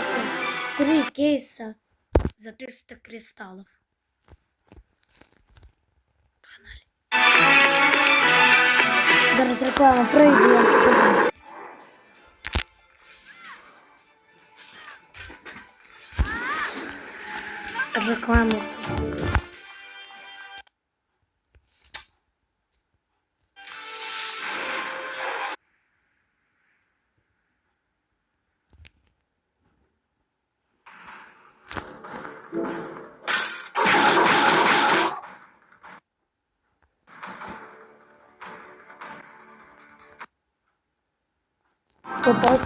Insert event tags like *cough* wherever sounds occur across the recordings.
виграти три кейса за 300 кристалів. Погнали. Зараз реклама пройде. Реклама. Ось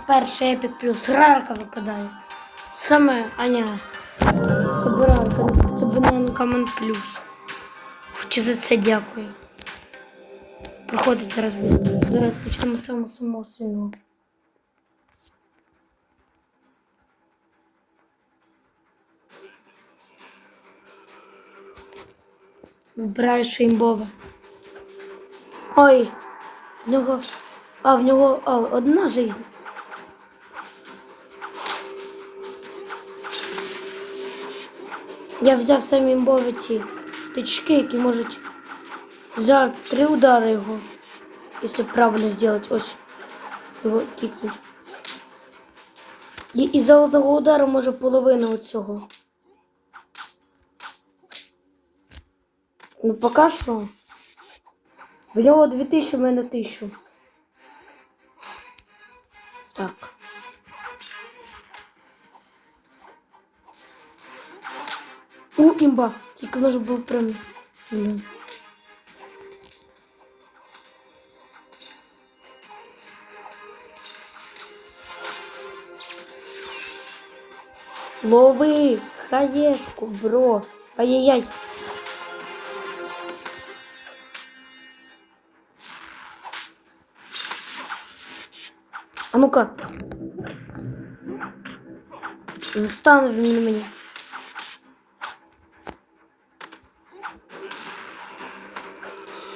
перший епік плюс рарка випадає. Саме, Аня. Це буранка, це бананка Ман плюс. Хочу за це дякую. Проходить зараз. Зараз почнемо самого самого сильного. Вибираю шеймбове. Ой, в нього. А, в нього а, одна жизнь. Я взяв самі імбові ті тички, які можуть за три удари його, якщо правильно зробити, ось його кікнуть. І, і за одного удару може половину цього. Ну поки що. В нього 2000, в мене 1000. Так. У, імба. Тільки нож був прям сильний. Лови хаєшку, бро. Ай-яй-яй. А ну-ка. Застане він мені.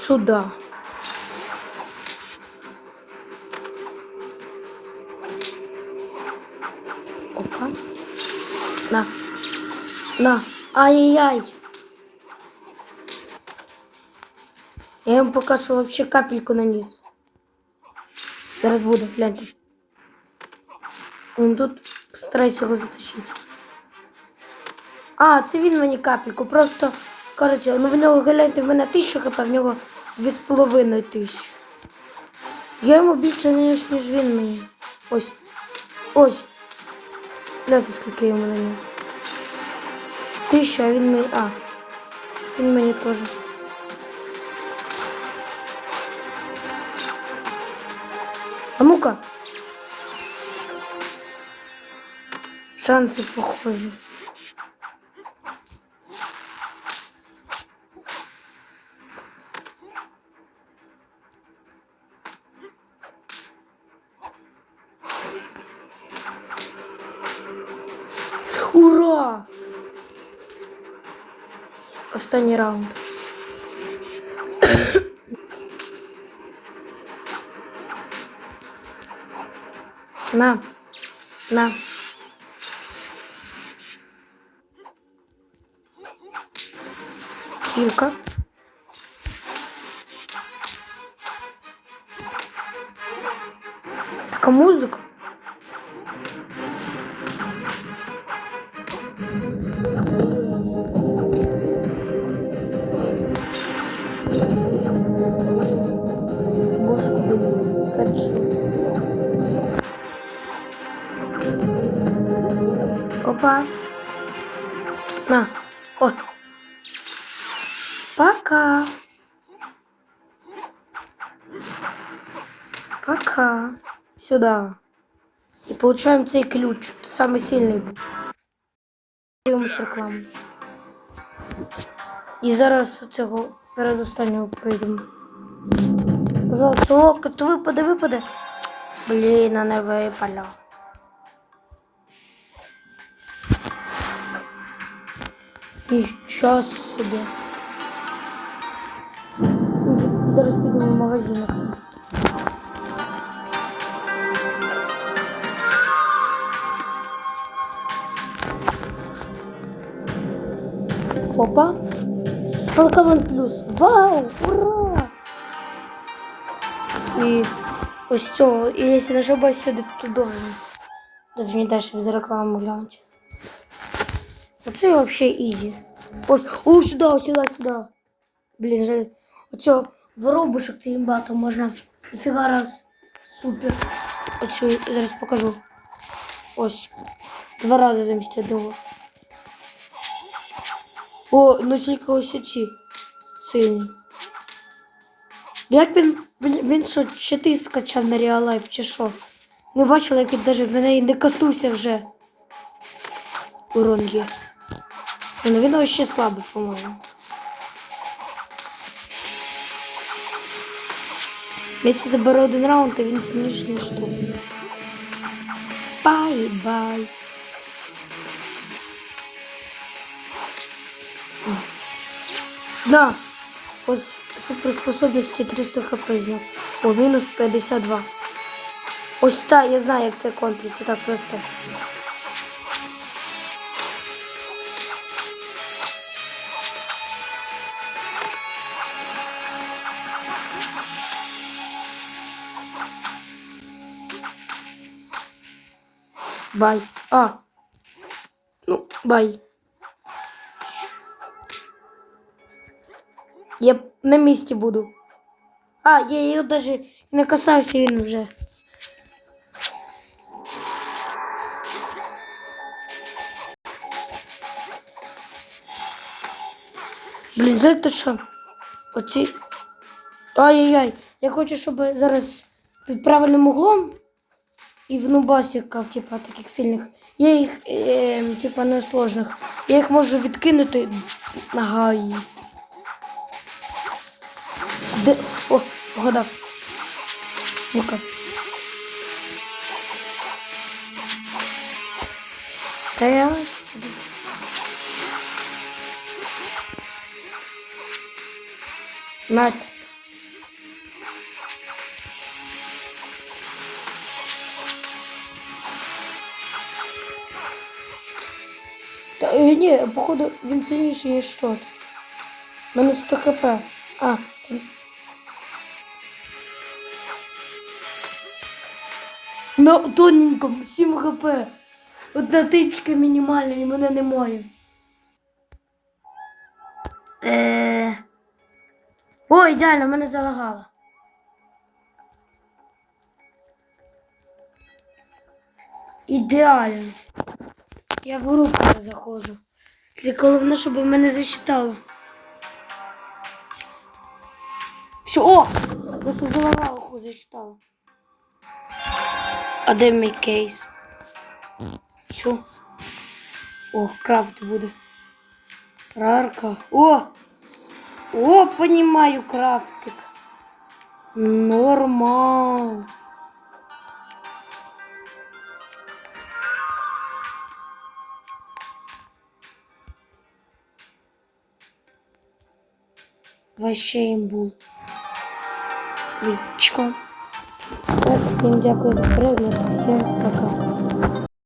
Сюда. Опа. На. На. Ай-яй-яй. Я ему пока что вообще капельку наніс. Зараз буде, гляньте. Он тут постарайся його затащити. А, це він мені капельку. Просто, коротше, ну в нього гляньте, в мене тисячу хп, в нього дві з половиною тисячі. Я йому більше ніж, ніж він мені. Ось. Ось. Гляньте, скільки я йому наніс. Тисяча, а він мені. А. Він мені теж. А ну-ка. Шансы похожи. Ура! Останній раунд. *coughs* На. На. гілка. Така музика. Опа. На. Пока. Пока. Сюда. И получаем цей ключ. Самый сильный. Дивимось рекламу. І зараз цього передостаннього прийдемо. Пожалуйста, о, то випаде, випаде. Блін, а не випало. Нічого собі. Зараз підемо магазин. Опа. Алкаван плюс. Вау! Ура! І все. И если якщо не ошибаюсь, сюди должен. Даже не дальше без рекламы глянуть. Оце вообще иди. Ось, о, сюда, сюда, сюда. Блін, жаль. все. Воробушок цей імбату можна. Ніфіга раз. Супер. Оцю зараз покажу. Ось. Два рази замість одного. О, ну тільки ось ці сильні. Як він, він, він що, ти скачав на Life, чи що? Не бачила, як він навіть мене і не коснувся вже. Урон є. Ну він вообще слабий, по-моєму. Якщо забере один раунд, то він сильніший, ніж. Бай-бай. Да. Ось суперспособності 300 хп зняв. О, мінус 52. Ось так, я знаю, як це контриться, так просто. Бай. А. Ну, бай. Я на місці буду. А, я його даже не касався він вже. Блін, знаєте що? Оці. Ай-яй-яй. Я хочу, щоб зараз під правильним углом і в нубасиках, типа таких сильних. Я їх, е, типа, не сложних. Я їх можу відкинути ногою. Де... О, вгадав. Ну-ка. Та я. Нате. Та е, ні, походу він сильніший, ніж тот. У мене 100 хп. А, там На тоненькому 7 хп. Одна тичка мінімальна і мене немає. Е... О, ідеально, мене залагало. Ідеально. Я в групу заходжу. Тільки головне, щоб мене засчитало. Все, о! Просто залагало, засчитало. А де мій кейс? Що? О, крафт буде. Прарка. О! О, понимаю крафтик. Нормал. Вообще имбул. Вічко. Так, всім дякую за перегляд. Всім пока.